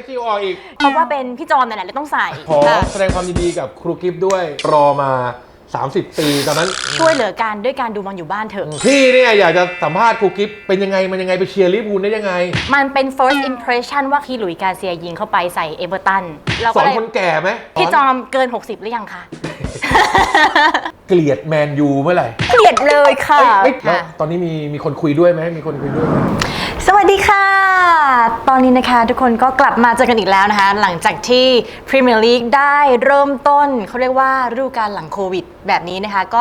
ชชิวออกอีก เพราะว่าเป็นพี่จอมเนี่ยแหละเลยต้องใส่ขอค่ะแสดงความยินดีกับครูกิฟต์ด้วยรอมา 30 ปีตอนนั้น ช่วยเหลือกันด้วยการดูบอลอยู่บ้านเถอะ พี่เนี่ยอยากจะสัมภาษณ์ครูกิฟต์เป็นยังไง มันยังไงไปเชียร์ลิเวอร์พูลได้ยังไง มันเป็น first impression ว่าพี่หลุยส์กาเซียยิงเข้าไปใส่เอเวอร์ตันเราสก็อนเลยคนแก่ไหมพี่จอมเกิน 60 หรือยังคะ เกลียดแมนยูเมื่อไหร่เกลียดเลยค่ะ เอ้ยเอ้ยแล้วค่ะตอนนี้มีมีคนคุยด้วยไหมมีคนคุยด้วยไหมสวัสดีค่ะ ตอนนี้นะคะทุกคนก็กลับมาเจอกันอีกแล้วนะคะ หลังจากที่พรีเมียร์ลีกได้เริ่มต้นเขาเรียกว่าฤดูกาลหลังโควิดแบบนี้นะคะ ก็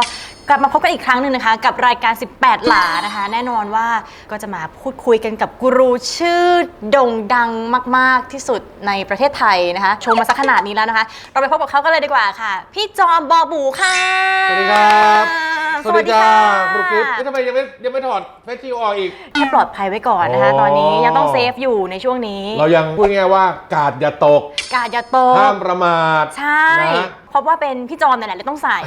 กลับมาพบกันอีกครั้งหนึ่งนะคะ กับรายการ 18 หลานะคะ แน่นอนว่าก็จะมาพูดคุยกันกับกูรูชื่อโด่งดังมาก ๆ ที่สุดในประเทศไทยนะคะ ชมมาสักขนาดนี้แล้วนะคะ เราไปพบกับเขากันเลยดีกว่าค่ะ พี่จอมบอบูค่ะ สวัสดีครับสวัสดีค่ะครูกิฟต์เอ้ยทำไมยังไม่ยังไม่ถอดแฟชชิวออกอีกให้ปลอดภัยไว้ก่อนนะคะอ๋อตอนนี้ยังต้องเซฟอยู่ในช่วงนี้ เรายังพูดง่ายๆว่ากาดอย่าตก กาดอย่าตกห้ามประมาทใช่นะเพ ราะว่าเป็นพี่จอมเนี่ยแหละเลยต้องใส่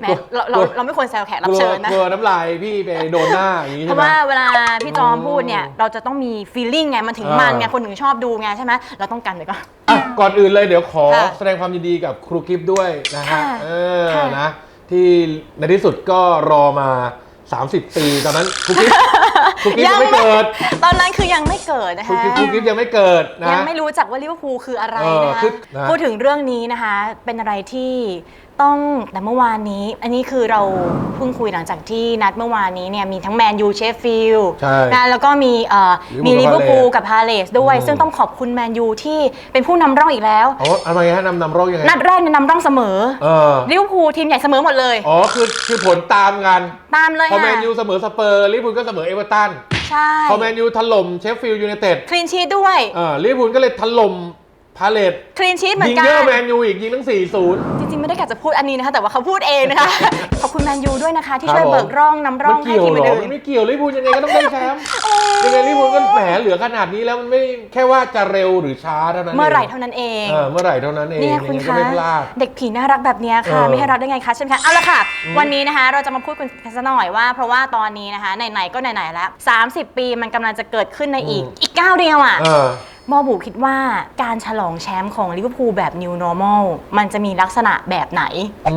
แหมเราเราเราไม่ควรแซวแขกรับเชิญนะกลัวน้ำลายพี่ไปโดนหน้าอย่างนี้เพใช่ราะไหม ว่าเวลาพี่จอมพูดเนี่ยเราจะต้องมี feeling ไงมันถึงมันไงอ่า คนถึงชอบดูไงใช่ไหมเราต้องกันไว้ก่อน อะก่อนอื่นเลยเดี๋ยวขอค่ะแสดงความยินดีกับครูกิฟต์ด้วยนะฮะ ค่ะเออค่ะ นะ ที่ในที่สุดก็รอมา 30 ปี ตอนนั้นครูกิฟต์ ครูกิฟต์ยังไม่เกิด ตอนนั้นคือยังไม่เกิดนะครูคะ กิฟต์ครูกิฟต์ยังไม่เกิดนะ ยังไม่รู้จักว่าลิเวอร์พูลคืออะไรเออนะคะคือนะ พูดถึงเรื่องนี้นะคะ เป็นอะไรที่ ต้องแต่เมื่อวานนี้ อันนี้คือเราเพิ่งคุยหลังจากที่นัดเมื่อวานนี้เนี่ยมีทั้งแมนยูเชฟฟิลด์ใช่นะแล้วก็มีเอ่อมีลิเวอร์พูล Liverpool กับพาเลสด้วย อืม ซึ่งต้องขอบคุณแมนยูที่เป็นผู้นำร่องอีกแล้วอ๋อทำไมฮะนำนำร่องยังไงนัดแรกเนี่ยนำร่องเสมอเออลิเวอร์พูลทีมใหญ่เสมอหมดเลย อ๋อคือคือผลตามกันตามเลยพอแมค่ะนยูเสมอสเปอร์ลิเวอร์พูลก็เสมอเอเวอร์ตันใช่พอแมนยูถล่มเชฟฟิลด์ยูไนเต็ดคลีนชีตด้วย เออลิเวอร์พูลก็เลยถล่ม พาเลตคลีนชีตเหมือยินงกัน เยอะแมนยูอีกยิงทั้ง 4-0 จริงๆ ไม่ได้กะจะพูดอันนี้นะคะ แต่ว่าเขาพูดเองนะคะ ขอบคุณแมนยูด้วยนะคะ ที่ครับช่วยเบิกร่องนำร่มัองนให้เกี่ยวทีมเหรออื่มันนไม่เกี่ยวลิเวอร์พูลยังไงก็ต้องได้แชมป์ยังไงลิเวอร์พูลก็แหมเหลือขนาดนี้แล้วมันไม่แค่ว่าจะเร็วหรือช้าเท่านั้นๆเมื่อไหร่งเท่านั้นเอง เออเมื่อไหร่เท่านั้นเองเนี่ยคุณยังไงก็คะไม่พลาด เด็กผีน่ารักแบบเนี้ยค่ะ เออไม่ให้รักได้ไงคะใช่ไหมคะเอาละค่ะ วันนี้นะคะเราจะมาพูดกันสักหน่อยว่า เพราะว่าตอนนี้นะคะไหนๆก็ไหนๆแล้ว 30 ปีมันกำลังจะเกิดขึ้นในอีกอืม อีกก้าวเดียวอะ เออ มอบูคิดว่าการฉลองแชมป์ของลิเวอร์พูลแบบ New Normal มันจะมีลักษณะแบบไหน อื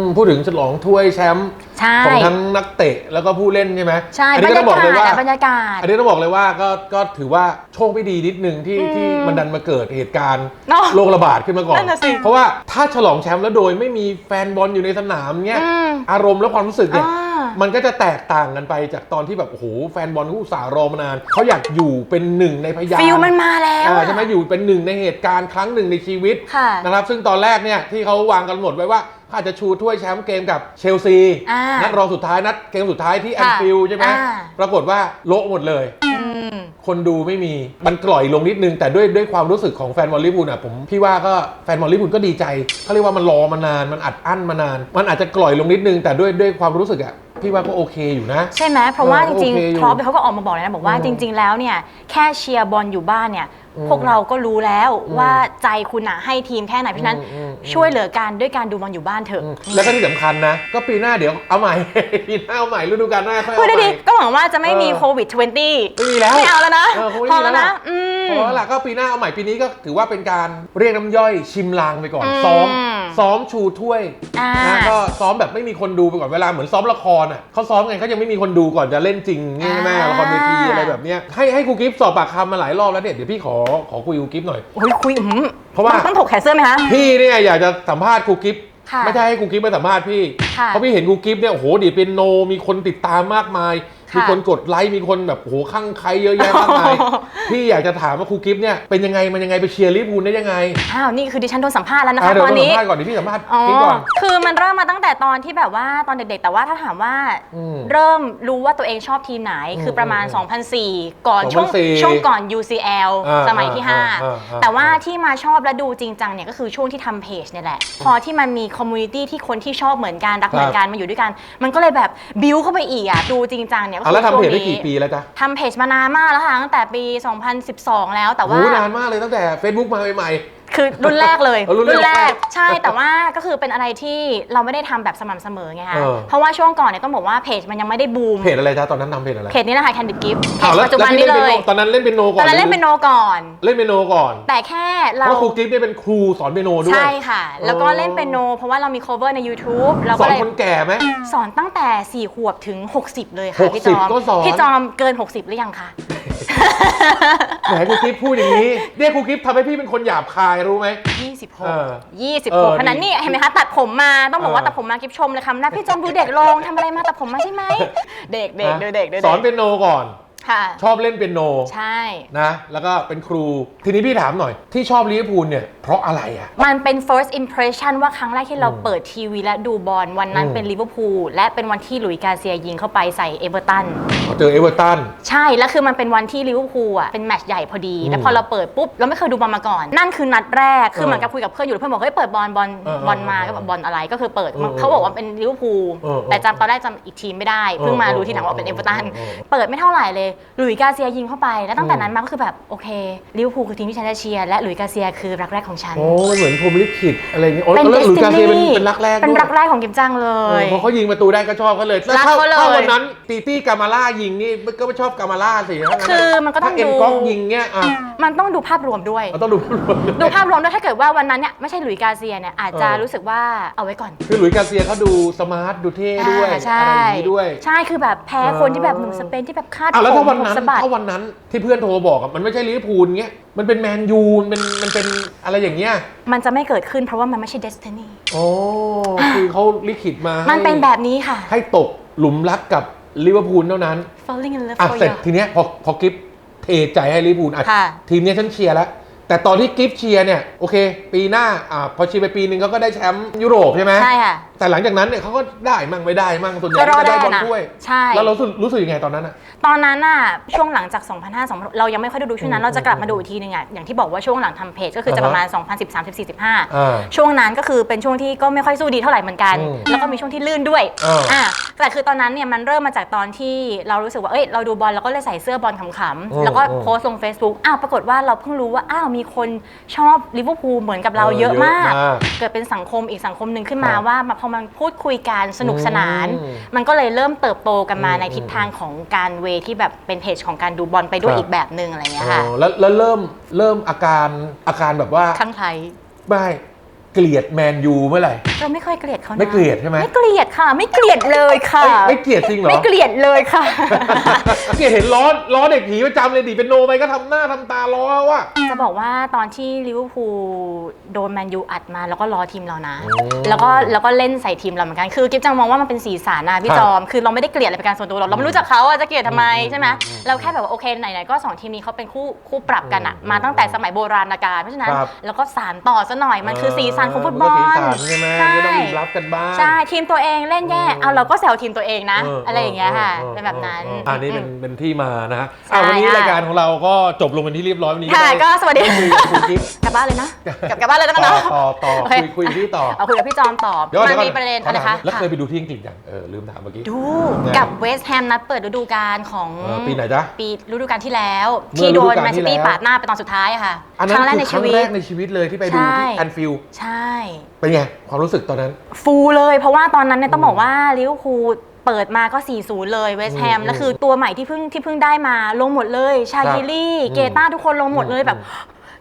มพูดถึงฉลองถ้วยแชมป์ใช่ ของทั้งนักเตะแล้วก็ผู้เล่นใช่ไหมใช่ อันบรนี้รก็ยาต้องบอกกาเลยศว่าอะบรรยากาศ อันนี้ต้องบอกเลยว่าก็ก็ถือว่าโชคไม่ดีนิดนึงที่อืมที่มันดันมาเกิดเหตุการณ์เนอะโรคระบาดขึ้นมาก่อน นั่นน่ะสิเพราะว่าถ้าฉลองแชมป์แล้วโดยไม่มีแฟนบอลอยู่ในสนามเนี้ยอืมอารมณ์และความรู้สึกเนี่ยอ่า มันก็จะแตกต่างกันไปจากตอนที่แบบโอ้โหแฟนบอลเขาอุตส่าห์รอมานานเขาอยากอยู่เป็นหนึ่งในพยานฟิลมันมาแล้วอ่าอะใช่ไหมอยู่เป็นหนึ่งในเหตุการณ์ครั้งหนึ่งในชีวิตค่ะนะครับ ซึ่งตอนแรกเนี่ยที่เขาวางกันหมดไว้ว่าเขาอาจจะชูถ้วยแชมป์เกมกับเชลซีอ่านันัดรองสุดท้ายนัดเกมสุดท้ายที่แอค่ะนฟิลด์ใช่ไหมอ่าปรากฏว่าโละหมดเลยอืมคนดูไม่มีมันกล่อยลงนิดนึง แต่ด้วยด้วยความรู้สึกของแฟนบอลลิเวอร์พูลอะผมพี่ว่าก็แฟนบอลลิเวอร์พูลก็ดีใจเขาเรียกว่ามันรอมานาน มันอัดอั้นมานาน มันอาจจะกล่อยลงนิดนึง แต่ด้วยด้วยความรู้สึกอะ พี่ว่าก็โอเคอยู่นะ ใช่ไหมเพราะว่าเอจอริงโอเคอยู่ๆครอปเขาก็ออกมาบอกเลยนะบอกว่าอืมจริง ๆ แล้วเนี่ยแค่เชียร์บอลอยู่บ้านเนี่ยอืมพวกเราก็รู้แล้วอืมว่าใจคุณอะให้ทีมแค่ไหนเพราะฉะนั้นอืมอืมอืม ช่วยเหลือกันด้วยการดูบอลอยู่บ้านเถอะอืมแล้วก็ที่สำคัญนะ ก็ปีหน้าเดี๋ยวเอาใหม่ ปีหน้าเอาใหม่ฤดูกาลหน้าค่อยพูดเอาได้ใหดีม่ ก็หวังว่าจะไม่มีเออ โควิด 20 ไม่มีแล้วไม่เอาแล้วนะเออคงไม่พมีอแล้วแล้วนะล่ะอืม พอละก็ปีหน้าเอาใหม่ปีนี้ก็ถือว่าเป็นการเรียกน้ำย่อยชิมลางไปก่อน อืม ซ้อม ซ้อมชูถ้วยอ่า นะก็ซ้อมแบบไม่มีคนดูไปก่อนเวลาเหมือนซ้อมละครอะเขาซ้อมไงเขายังไม่มีคนดูก่อนจะเล่นจริงนี่ใช่ไหมอ่า ละครเวทีอะไรแบบเนี้ยให้ให้ครูกิฟต์สอบปากคำมาหลายรอบแล้วเนี่ยเดี๋ยวพี่ขอขอคุยกับครูกิฟต์หน่อย โอ้ยคุยอื้อหือเพ ราะว่าต้องถกแขนเสื้อไหมคะ พี่เนี่ยอยากจะสัมภาษณ์ครูกิฟต์ค่ะไม่ใช่ให้ครูกิฟต์ไปสัมภาษณ์พี่ ค่ะเพราะพี่เห็นครูกิฟต์เนี่ยโอ้โหดีดเป็นโนมีคนติดตามมากมายค่ะ มีคนกดไลค์มีคนแบบโอ้โหข้างใครเยอะแยะมากมายพี่อยากจะถามว่าครูกิฟต์เนี่ยเป็นยังไงมันยังไงไปเชียร์ลิเวอร์พูลได้ยังไงอ้าวนี่คือดิฉันโดนสัมภาษณ์แล้วนะอะคะเดี๋ยวตอนเราสันี้มภาษณ์ก่อนเดี๋ยวพี่สัมภาษณ์อ๋อกิฟต์ก่อนคือมันเริ่มมาตั้งแต่ตอนที่แบบว่าตอนเด็กๆ แต่ว่าถ้าถามว่าอืมเริ่มรู้ว่าตัวเองชอบทีมไหนคือประมาณอืม2004 ก่อนช่วง2004ช่วงก่อน UCL อ่าสมัยที่อ่าอ่าอ่า5แต่ว่าที่มาชอบและดูจริงจังเนี่ยก็คือช่วงที่ทำเพจเนี่ยแหละ พอที่มันมีคอมมูนิตี้ที่คนที่ชอบเหมือนกันรักเหมือนกันมาอยู่ด้วยกัน มันก็เลยแบบบิวเข้าไปอีกอะดูจริงจังเนี่ยก็อะแล้วทำเพจได้ช่วงนี้กี่ปีแล้วจ๊ะทำเพจมานานมากแล้วค่ะตั้งแต่ปี 2012 แล้วแต่โอ้ว่าโหนานมากเลยตั้งแต่ Facebook มาใหม่ คือรุ่นแรกเลยเออรุ่นแรกใช่แต่ว่าก็คือเป็นอะไรที่เราไม่ได้ทำแบบสม่ำเสมอไงคะเออ เพราะว่าช่วงก่อนเนี่ยต้องบอกว่าเพจมันยังไม่ได้บูมเพจอะไรจ้าตอนนั้นทำเพจอะไรเพจนี้นะคะ Candid Gift เพอ้าจวแล้วปัจจุบันแล้วนี้ที่เลเล่นยเปียโนตอนนั้นเล่นเปียโนก่อนตอนนั้นเล่นเป็นโนก่อน เล่นเปียโนก่อนแต่แค่เพเราราะครูกิฟต์เนี่ยเป็นครูสอนเปียโนด้วย ใช่ค่ะ แล้วก็อ๋อเล่นเป็นโน เพราะว่าเรามี cover ใน YouTube เราสก็อนเลยคนแก่ไหม สอนตั้งแต่ 4 ขวบถึง 60 เลยหค่ะกพี่สิจบอมก็สอน พี่จอมเกิน 60 หรือยังคะ แหมครูกิฟต์พูดอย่างนี้เนี่ยครูกิฟต์ทำให้พี่เป็นคนหยาบคายรู้ไหม เออ26 เออ26ขนาดนี้เห็นไหมคะตัดผมมาต้องบอกว่าเออ ตัดผมมากิฟชมเลยคำแรกพี่จอมดูเด็กลงทำอะไรมาตัดผมมาใช่ไหม เด็กเด็กนะดูเด็กดูสเด็อนกเปียโนก่อน ค่ะ ชอบเล่นเปียโนใช่ นะ แล้วก็เป็นครู ทีนี้พี่ถามหน่อย ที่ชอบลิเวอร์พูลเนี่ย เพราะอะไรอะ มันเป็น first impression ว่าครั้งแรกที่เราอืมเปิดทีวีและดูบอลวันนั้นอืมเป็นลิเวอร์พูลและเป็นวันที่หลุยส์กาเซียยิงเข้าไปใส่เอเวอร์ตัน เจอเอเวอร์ตัน ใช่ แล้วคือมันเป็นวันที่ลิเวอร์พูลอะเป็นแมตช์ใหญ่พอดีอืมแล้วพอเราเปิดปุ๊บ เราไม่เคยดูบอลมาก่อน นั่นคือนัดแรก คือเออเหมือนกับคุยกับเพื่อนอยู่แล้วเพื่อนบอกเฮ้ยเปิดบอลบอลเออเออบอลมาเออก็แบบบอลอะไรก็คือเปิดเออเขาบอกว่าเป็นลิเวอร์พูลเออเออแต่จำตอนแรกจำอีกทีมไม่ได้เพิ่งมารู้ทีหลังว่าเป็นเอเออเวอร์ตันเออเออ เปิดไม่เท่าไหร่เลยหลุยส์กาเซียยิงเข้าไป แล้วตั้งแต่อืมนั้นมาก็คือแบบโอเคลิเวอร์พูลคือทีมที่ฉันจะเชียร์และหลุยส์กาเซียคือรักแรกของฉัน โอ้มันเหมือนพรหมลิขิตอะไรอย่างเงี้ยโอ้เป็นแล้วหลุยส์กาเซียเป็น destiny เป็นรักแรกเป็นด้วยรักแรกของกิมจังเลเออยพอเขายิงประตูได้ก็ชอบเขาเลยแล้วรักถ้าเขาเลย ถ้าวันนั้นตีตี้กามาล่ายิงนี่ก็ไม่ชอบกามาล่าสิถ้างั้นะคือมันก็ต้องถ้าเอ็นดูก๊อกยิงเนี่ยอะมันต้องดูภาพรวมด้วย เราต้องดูรวมๆดูภาพรวมด้วยถ้าเกิดว่าวันนั้นเนี่ยไม่ใช่หลุยส์กาเซียเนี่ยอาจจะเออ รู้สึกว่าเอาไว้ก่อน คือหลุยส์กาเซียเขาดูสมาร์ทดูเท่ด้วยอ่าอะใช่ไรอย่างนี้ด้วย ใช่คือแบบแพ้เออคนที่แบบหนุ่มสเปนที่แบบคาดอะแล้วถ้าวันผมนั้นสะบัดถ้าวันนั้นที่เพื่อนโทรบอกอะมันไม่ใช่ลิเวอร์พูลเงี้ยมันเป็นแมนยูมันเป็นมันเป็นอะไรอย่างเงี้ยมันจะไม่เกิดขึ้นเพราะว่ามันไม่ใช่เดสตินีโอ้คือเขาลิขิตมาให้มันเป็นแบบนี้ค่ะ ให้ตกหลุมรักกับลิเวอร์พูลเท่านั้น falling in love อะ for เสร็จ you ทีเนี้ยพอพอกิฟเทใจให้ลิเวอร์พูลอะค่ะทีมเนี้ยฉันเชียร์แล้วแต่ตอนที่กิฟเชียร์เนี่ยโอเค ปีหน้าอ่าพอเชียร์ไปปีนึงเขาก็ได้แชมป์ยุโรปใช่ไหมใช่ค่ะ แต่หลังจากนั้นเนี่ยเขาก็ได้มั่งไม่ได้มั่งส่วนใหญ่ก็รอก็ดได้ได้บอลนะถ้วย ใช่ แล้วเรารู้สึกรู้สึกยังไงตอนนั้นอะตอนนั้นน่ะช่วงหลังจาก 2005 2000เรายังไม่ค่อยได้ดูช่วงนั้อืนมเราจะกลับมาดูอีกทีนึงอะอย่างที่บอกว่าช่วงหลังทำเพจก็คือจะประมาณ 2013 14 15อ่าช่วงนั้นก็คือเป็นช่วงที่ก็ไม่ค่อยสู้ดีเท่าไหร่เหมือนกันอืมแล้วก็มีช่วงที่ลื่นด้วยเอออ่อ่าแต่คือตอนนั้นเนี่ยมันเริ่มมาจากตอนที่เรารู้สึกว่าเอ้ยเราดูบอลแล้วก็เลยใส่เสื้อบอลขำๆแล้วก็โพสต์ลง Facebook อ้าวปรากฏว่าเราเพิ่งรู้ว่าอ้าวมีคนชอบลิเวอร์พูลเหมือนกับเราเออเยอะมากเยอะมาก เกิดเป็นสังคมอีกสังคมหนึ่งขึ้นมาครับว่ามาพอมันพูดคุยกันสนุกสนาน อืมมันก็เลยเริ่มเติบโตกันมาอืม ในทิศทางของการเวที่แบบเป็นเพจของการดูบอลไปด้วยครับอีกแบบหนึ่งอะไรเงี้ยค่ะอ๋อแล้วแล้วเริ่มเริ่มอาการอาการแบบว่าครั้งไทย ไม่ เกลียดแมนยูเมื่อไหร่ เราไม่เคยเกลียดเขานะไม่เกลียดใช่ไหมไม่เกลียดค่ะ ไม่เกลียดเลยค่ะ เอ้ยไม่เกลียดจริงเหรอ ไม่เกลียดเลยค่ะ เกลียดเห็นล้อล้อเด็กผีประจำเลยดิเป็นโนไปก็ทำหน้าทำตาล้อว่ะ จะบอกว่าตอนที่ลิเวอร์พูลโดนแมนยูอัดมาแล้วก็รอทีมเรานะ โอ้แล้วก็แล้วก็เล่นใส่ทีมเราเหมือนกัน คือกิ๊บจังมองว่ามันเป็นสีสันนะพี่ครับจอม คือเราไม่ได้เกลียดอะไรเป็นการส่วนตัวหรอกเราไม่รู้จักเขาอะจะเกลียดทำไมอืมใช่ไหมอืมเราแค่แบบว่าโอเคไหนๆก็สองทีมนี้เขาเป็นคู่คู่ปรับกันอะอืมมาตั้งแต่สมัยโบราณกาลเพราะฉะนั้นครับแล้วก็สานต่อซะหน่อยมันคือสีสันของฟุตบอมันลก็สีสันใช่ไหมใช่ก็ต้องมีรับกันบ้างใช่ทีมตัวเองเล่นแย่อืมเอาเราก็แซวทีมตัวเองนะเอะไรอย่างเงี้ยค่ะออเป็นแบบนั้นเอออันนี้เป็นอืมเป็นที่มานะฮะใช่อะวันนี้ค่ะรายการของเราก็จบลงเป็นที่เรียบร้อยวันนี้ค่ะได้ก็สวัสดีคุยกับคุณกิ๊ฟกลับบ้านเลยนะกลับกลับบ้านเลยแล้วกันต่อเนาะต่อต่อโอเคคุยคุยกับพี่ต่อเอาคุยกับพี่จอมตอบเดี๋ยวก่อนมันเดี๋ยวก่อนมีประเด็นขอะไรถามคะแล้วเคยค่ะไปดูที่อังกฤษยังเออลืมถามเมื่อกี้ดูไงกับเวสต์แฮมนัดเปิดฤดูกาลของเออปีไหนจ๊ะปีฤดูกาลที่แล้วเมื่อที่โดนฤดูกาลแมนที่ซิตี้แล้วปาดหน้าไปตอนสุดท้ายอะค่ะอันคนั้นรั้งแรกคือในครั้งชีวิแรตกในชีวิตเลยที่ไปดูใช่ที่แอนฟิลด์ใช่เป็นไงความรู้สึกตอนนั้น ฟูเลย เพราะว่าตอนนั้นเนี่ยต้องบอกว่าลิเวอร์พูลเปิดมาก็ 4-0 เลยเวสต์แฮมอืมแล้วคือตัวใหม่ที่เพิ่งที่เพิ่งได้มาลงหมดเลย ชาครับคิลี่อืมเกต้าทุกคนลงหมดเลยอืมแบบ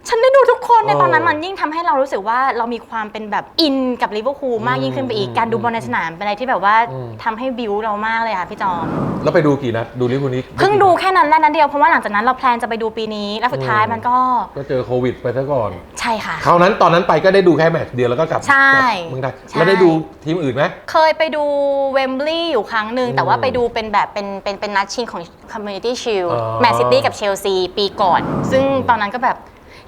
ฉันได้ดูทุกคนในเออตอนนั้นมันยิ่งทำให้เรารู้สึกว่าเรามีความเป็นแบบอินกับลิเวอร์พูลมากยิ่งขึ้นไปอีกอืมการดูบอลในสนามเป็นอะไรที่แบบว่าอืมทำให้บิวเรามากเลยค่ะพี่จอม แล้วไปดูกี่นัดดูลิเวอร์พูลนี้เพิ่งดูแค่นั้นแรกนั้นเดียวเพราะว่าหลังจากนั้นเราแพลนจะไปดูปีนี้ แล้วสุดท้ายมันก็ก็เจอโควิดไปซะก่อนใช่ค่ะ คราวนั้นตอนนั้นไปก็ได้ดูแค่แมตช์เดียวแล้วก็กลับใช่กลับเมืองไทยใช่ แล้วได้ดูทีมอื่นไหม เคยไปดูเวมบลีย์อยู่ครั้งหนึ่งอืมแต่ว่าไปดูเป็นแบบเป็นเป็นเป็นนัดชิงของ Community Shield อ๋อ แมนซิตี้กับเชลซีปีก่อน ซึ่งตอนนั้นก็แบบ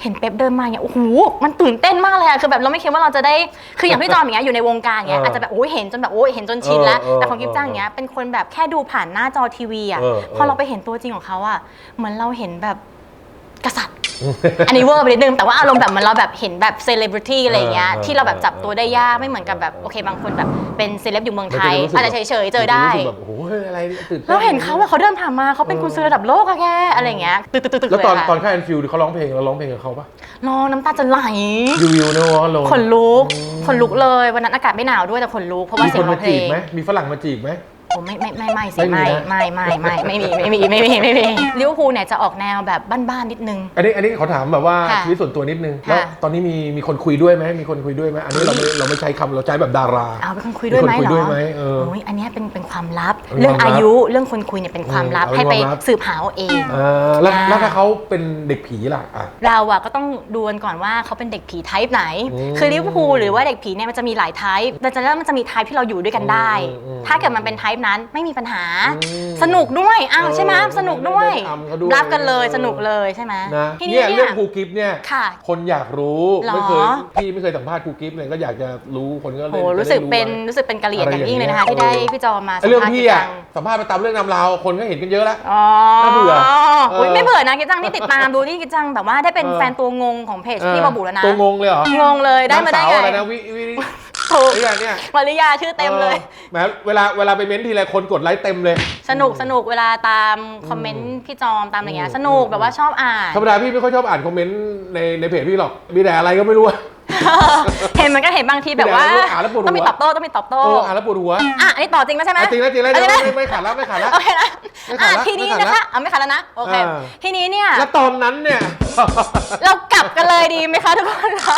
เห็นเป๊ปเดินมาเนี่ยโอ้โหมันตื่นเต้นมากเลยอะคือแบบเราไม่คิดว่าเราจะได้คืออย่างพี่จอมอย่างเงี้ยอยู่ในวงการเงี้ยเออออาจจะแบบโอ้ยเห็นจนแบบโอ้ยเห็นจนชินแล้ว เออเออแต่ของกิฟจ้างเงี้ยเป็นคนแบบแค่ดูผ่านหน้าจอทีวีอะเออเออ พอเราไปเห็นตัวจริงของเขาอะเหมือนเราเห็นแบบกษัตริย์ อันนี้เวอร์ไปนิดนึงแต่ว่าอารมณ์แบบเหมันเราแบบเห็นแบบเซเลบริตี้อะไรอย่างเงี้ยเออที่เราแบบจับตัวได้ยากไม่เหมือนกับแบบโอเคบางคนแบบเป็นเซเลบอยู่เมืองไทยมันจะรู้สึกอาจจะเฉยๆเจอได้ รู้สึกแบบโอ้โหอะไรตื่นต้นเราเห็นเขาว่าเขาเดินผ่านมาเขาเป็นกุญซื้อระดับโลกอะแกอะไรอย่างเงี้ยตึกตึกตึกตึกแล้วตอนเลยะตอนค่ายแอนฟิลเขาร้องเพลงเราร้องเพลงกับเขาปะน้องน้ำตาจะไหลยูยูโนวอลโลขนลุกขนลุกเลยวันนั้นอากาศไม่หนาวด้วยแต่ขนลุกเพราะว่ามีเสีคยงนร้มาองเพลจีบง ไหมมีฝรั่งมาจีบไหม โอ้ไม่ไม่ไม่ไม่สิไม่มีไม่นะไม่ไม่ไม่ไม่มีไม่มีไม่มีไม่มีลิเวอร์พูลเนี่ยจะออกแนวแบบบ้านๆนิดนึง อันนี้อันนี้เขาถามแบบว่าค่ะชีวิตส่วนตัวนิดนึงค่ะแล้วตอนนี้มีมีคนคุยด้วยไหมมีคนคุยด้วยไหมอันนี้เราไม่เราไม่ใช้คำเราใช้แบบดาราเอาเป็นคนคุยด้วยไหมมีคนคุยเหรอด้วยไหมเออโอ้ยอันเนี้ยเป็นเป็น ความลับเป็นเรื่องความลับอายุเรื่องคนคุยเนี่ยเป็นความลับอืมเอาให้ไปเป็นความลับสืบหาเอาเองอ่าแล้วอ่าแล้วถ้าเขาเป็นเด็กผีล่ะอะเราอะก็ต้องดูกันก่อนว่าเขาเป็นเด็กผีไทป์ไหนอืมคือลิเวอร์พูลหรือว่าเด็กผีเนี่ยมันจะมีหลายไทป์แต่จะเริ่มมันจะมีไทป์ที่เราอยู่ด้วยกันได้อืมอืมถ้าเกิดมันเป็นไทป์นั้นไม่มีปัญหาอืมสนุกด้วยอ้าวเออใช่ไหมสนุกด้วยได้ทำเขาด้วยรับกันเลยเออสนุกเลยใช่ไหมนะทีเนี่ยนี้เรื่เนี่อยงครูกิฟต์เนี่ยค่ะคนอยากรู้หรอไม่เคยพี่ไม่เคยสัมภาษณ์ครูกิฟต์เลยก็อยากจะรู้คนก็เลยโอ้จะได้รู้สึกเป็นไว้รู้สึกเป็นกะเหรี่ยงอะไรอย่างยิ่งเลยนะคะอย่างที่เงี้ได้ยพี่จอมาไอ้เรื่องสัมภาษณ์พี่อะกิจจังสัมภาษณ์ไปตามเรื่องนำราวคนก็เห็นกันเยอะแล้ว อ๋อน่าเบื่ออุ๊ยเออไม่เบื่อนะกิจจังที่ติดตามดูนี่กิจจังแบบว่าได้เป็นเออแฟนตัวงงของเพจพี่บาบูแล้วนะตัวงงเลยเหรองงเลยได้มาได้นงสวไงอะไรนะวิวิถูกไอ้เนี่ยเนี่ยมาริยาชื่อเต็มเลย ออแหมเวลาเวลาไปเม้นทีไรคนกดไลค์เต็มเลย สนุกสนุกเวลาตามคอมเมนต์พี่จอมตามอะไรเงี้ยสนุกแบบว่าชอบอ่าน ธรรมดาพี่ไม่ค่อยชอบอ่านคอมเมนต์ในในเพจพี่หรอก มีแต่อะไรก็ไม่รู้อะ เห็นมันก็เห็นบางทีแบบว่าเดี๋ยวอ่านแล้วปวดหัวต้องมีตอบโต้ต้องมีตอบโต้เอออ่านแล้วปวดหัวอะอันนี้ต่อจริงแล้วใช่ไหมอะจริงแล้วจริงแล้วเอาจริงไม่แล้วไม่ไม่ขาดแล้วไม่ขาดแล้วโอเคนะไม่ขัอะดละทีนี้ไม่ขัดนะละคะเอาไม่ขัดแล้วนะโอเคอ่าทีนี้เนี่ยแล้วตอนนั้นเนี่ยเรากลับกันเลยดีไหมคะทุกคนคะ